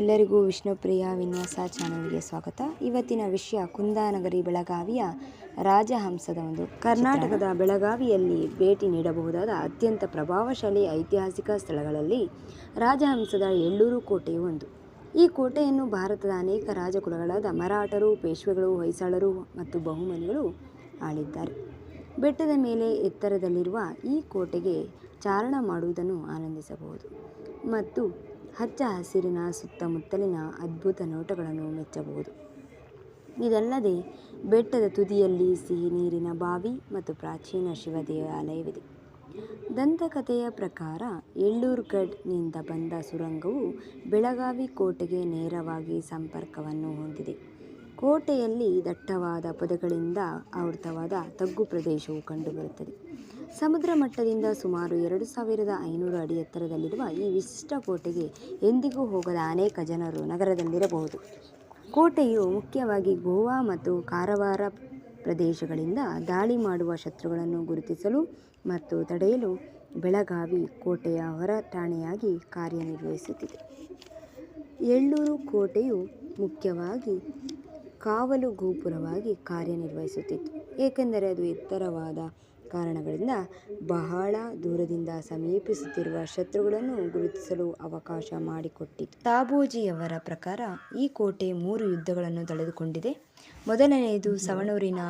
ಎಲ್ಲರಿಗೂ ವಿಷ್ಣುಪ್ರಿಯ ವಿನ್ಯಾಸ ಚಾನಲ್ಗೆ ಸ್ವಾಗತ. ಇವತ್ತಿನ ವಿಷಯ ಕುಂದಾನಗರಿ ಬೆಳಗಾವಿಯ ರಾಜಹಂಸದ ಒಂದು ಕರ್ನಾಟಕದ ಬೆಳಗಾವಿಯಲ್ಲಿ ಭೇಟಿ ನೀಡಬಹುದಾದ ಅತ್ಯಂತ ಪ್ರಭಾವಶಾಲಿ ಐತಿಹಾಸಿಕ ಸ್ಥಳಗಳಲ್ಲಿ ರಾಜಹಂಸದ ಎಳ್ಳೂರು ಕೋಟೆಯು ಒಂದು. ಈ ಕೋಟೆಯನ್ನು ಭಾರತದ ಅನೇಕ ರಾಜಕುಲಗಳಾದ ಮರಾಠರು, ಪೇಶ್ವೆಗಳು, ಹೊಯ್ಸಳರು ಮತ್ತು ಬಹುಮನಿಗಳು ಆಳಿದ್ದಾರೆ. ಬೆಟ್ಟದ ಮೇಲೆ ಎತ್ತರದಲ್ಲಿರುವ ಈ ಕೋಟೆಗೆ ಚಾರಣ ಮಾಡುವುದನ್ನು ಆನಂದಿಸಬಹುದು. ಮತ್ತು ಹಚ್ಚ ಹಸಿರಿನ ಸುತ್ತಮುತ್ತಲಿನ ಅದ್ಭುತ ನೋಟಗಳನ್ನು ಮೆಚ್ಚಬಹುದು. ಇದಲ್ಲದೆ, ಬೆಟ್ಟದ ತುದಿಯಲ್ಲಿ ಸಿಹಿ ನೀರಿನ ಬಾವಿ ಮತ್ತು ಪ್ರಾಚೀನ ಶಿವ ದೇವಾಲಯವಿದೆ. ದಂತಕಥೆಯ ಪ್ರಕಾರ ಎಳ್ಳೂರುಗಢ್ನಿಂದ ಬಂದ ಸುರಂಗವು ಬೆಳಗಾವಿ ಕೋಟೆಗೆ ನೇರವಾಗಿ ಸಂಪರ್ಕವನ್ನು ಹೊಂದಿದೆ. ಕೋಟೆಯಲ್ಲಿ ದಟ್ಟವಾದ ಪದಗಳಿಂದ ಆವೃತವಾದ ತಗ್ಗು ಪ್ರದೇಶವು ಕಂಡುಬರುತ್ತದೆ. ಸಮುದ್ರ ಮಟ್ಟದಿಂದ ಸುಮಾರು ಎರಡು ಸಾವಿರದ ಐನೂರು ಅಡಿ ಎತ್ತರದಲ್ಲಿರುವ ಈ ವಿಶಿಷ್ಟ ಕೋಟೆಗೆ ಎಂದಿಗೂ ಹೋಗದ ಅನೇಕ ಜನರು ನಗರದಲ್ಲಿರಬಹುದು. ಕೋಟೆಯು ಮುಖ್ಯವಾಗಿ ಗೋವಾ ಮತ್ತು ಕಾರವಾರ ಪ್ರದೇಶಗಳಿಂದ ದಾಳಿ ಮಾಡುವ ಶತ್ರುಗಳನ್ನು ಗುರುತಿಸಲು ಮತ್ತು ತಡೆಯಲು ಬೆಳಗಾವಿ ಕೋಟೆಯ ಹೊರ ಠಾಣೆಯಾಗಿ ಕಾರ್ಯನಿರ್ವಹಿಸುತ್ತಿದೆ. ಎಳ್ಳೂರು ಕೋಟೆಯು ಮುಖ್ಯವಾಗಿ ಕಾವಲು ಗೋಪುರವಾಗಿ ಕಾರ್ಯನಿರ್ವಹಿಸುತ್ತಿತ್ತು. ಏಕೆಂದರೆ ಅದು ಎತ್ತರವಾದ ಕಾರಣಗಳಿಂದ ಬಹಳ ದೂರದಿಂದ ಸಮೀಪಿಸುತ್ತಿರುವ ಶತ್ರುಗಳನ್ನು ಗುರುತಿಸಲು ಅವಕಾಶ ಮಾಡಿಕೊಟ್ಟಿತು ತಾಬೋಜಿಯವರ ಪ್ರಕಾರ ಈ ಕೋಟೆ ಮೂರು ಯುದ್ಧಗಳನ್ನು ತಡೆದುಕೊಂಡಿದೆ ಮೊದಲನೆಯದು ಸವಣೂರಿನ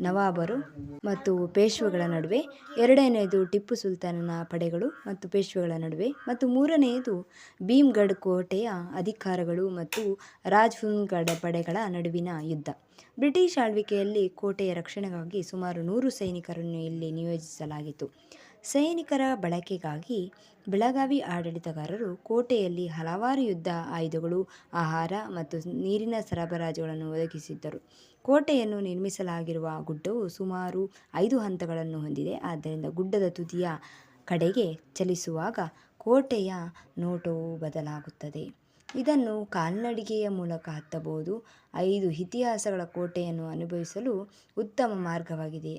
ನವಾಬರು ಮತ್ತು ಪೇಶ್ವೆಗಳ ನಡುವೆ, ಎರಡನೆಯದು ಟಿಪ್ಪು ಸುಲ್ತಾನನ ಪಡೆಗಳು ಮತ್ತು ಪೇಶ್ವೆಗಳ ನಡುವೆ ಮತ್ತು ಮೂರನೆಯದು ಭೀಮ್ಗಢ್ ಕೋಟೆಯ ಅಧಿಕಾರಗಳು ಮತ್ತು ರಾಜ್ಪುನ್ಗಢ ಪಡೆಗಳ ನಡುವಿನ ಯುದ್ಧ. ಬ್ರಿಟಿಷ್ ಆಳ್ವಿಕೆಯಲ್ಲಿ ಕೋಟೆಯ ರಕ್ಷಣೆಗಾಗಿ ಸುಮಾರು ನೂರು ಸೈನಿಕರನ್ನು ಇಲ್ಲಿ ನಿಯೋಜಿಸಲಾಗಿತ್ತು. ಸೈನಿಕರ ಬಳಕೆಗಾಗಿ ಬೆಳಗಾವಿ ಆಡಳಿತಗಾರರು ಕೋಟೆಯಲ್ಲಿ ಹಲವಾರು ಯುದ್ಧ ಆಯುಧಗಳು, ಆಹಾರ ಮತ್ತು ನೀರಿನ ಸರಬರಾಜುಗಳನ್ನು ಒದಗಿಸಿದ್ದರು. ಕೋಟೆಯನ್ನು ನಿರ್ಮಿಸಲಾಗಿರುವ ಗುಡ್ಡವು ಸುಮಾರು ಐದು ಹಂತಗಳನ್ನು ಹೊಂದಿದೆ. ಆದ್ದರಿಂದ ಗುಡ್ಡದ ತುದಿಯ ಕಡೆಗೆ ಚಲಿಸುವಾಗ ಕೋಟೆಯ ನೋಟವು ಬದಲಾಗುತ್ತದೆ. ಇದನ್ನು ಕಾಲ್ನಡಿಗೆಯ ಮೂಲಕ ಹತ್ತಬಹುದು. ಐದು ಇತಿಹಾಸಗಳ ಕೋಟೆಯನ್ನು ಅನುಭವಿಸಲು ಉತ್ತಮ ಮಾರ್ಗವಾಗಿದೆ.